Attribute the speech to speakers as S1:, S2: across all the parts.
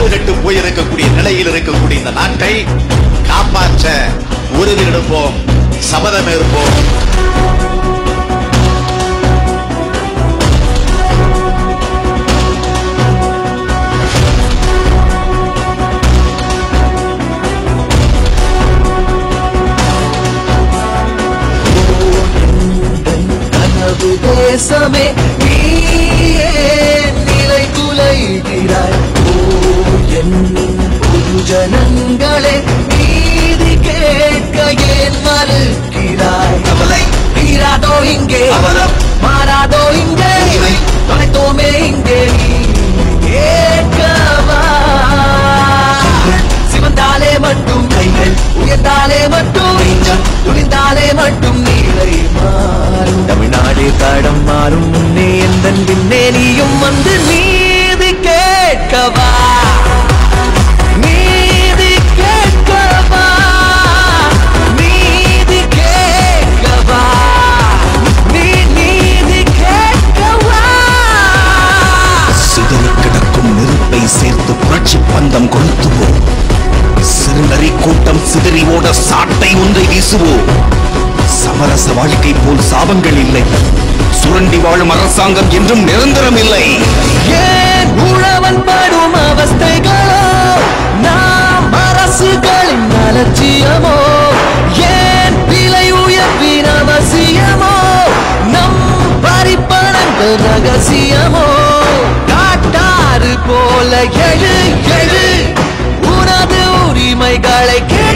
S1: வீடு கட்டு போயிருக்கக்கூடிய நிலையில் இருக்கக்கூடிய இந்த நாட்டை காப்பாற்ற உறுதி எடுப்போம் சபதம் ஏற்போம்.
S2: தமிழ்நாடு தடம் மாறும் முன்னே எந்த பின்னே நீயும் வந்து நீதி கேட்கவா? நீதி கேட்கவா?
S3: சேர்த்து புரட்சி பந்தம் கொளுத்துவோம். கூட்டம் சிதறி ஓட சாட்டை ஒன்றை வீசுவோம். வாழ்க்கை போல் சாபங்கள் இல்லை. சுரண்டி வாழும் அரசாங்கம் என்றும் நிரந்தரம் இல்லை.
S2: ஏன் உழவன் படும் அவஸ்தைகளோ? நாம் அரசுகளின் அலட்சியமோ? ஏன் விலை உயர்வின் அவசியமோ? நம் பறிப்பனங்கள் ரகசியமோ? காட்டாறு போல எழு எழு. உனது உரிமைகளை கே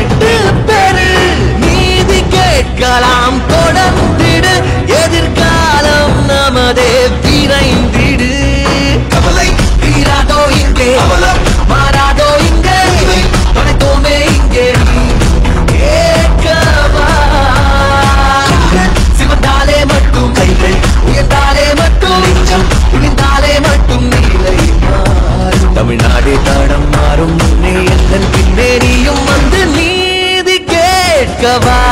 S2: இருக்கலாம் தொடர்ந்திடு. எதிர்காலம் நமதே விரைந்திடு. கவலை. தீராதோ இங்கே. மாறாதோ இங்கே. தொலைத்தோமே இங்கே. சிவந்தாலே மட்டும் கைகள் உயர்ந்தாலே மட்டும் குளிர்ந்தாலே மட்டும் நீலை தமிழ்நாடு தடம் மாறும் முன்னே எங்கள் பின்னேறியும் வந்து நீதி கேட்கவா.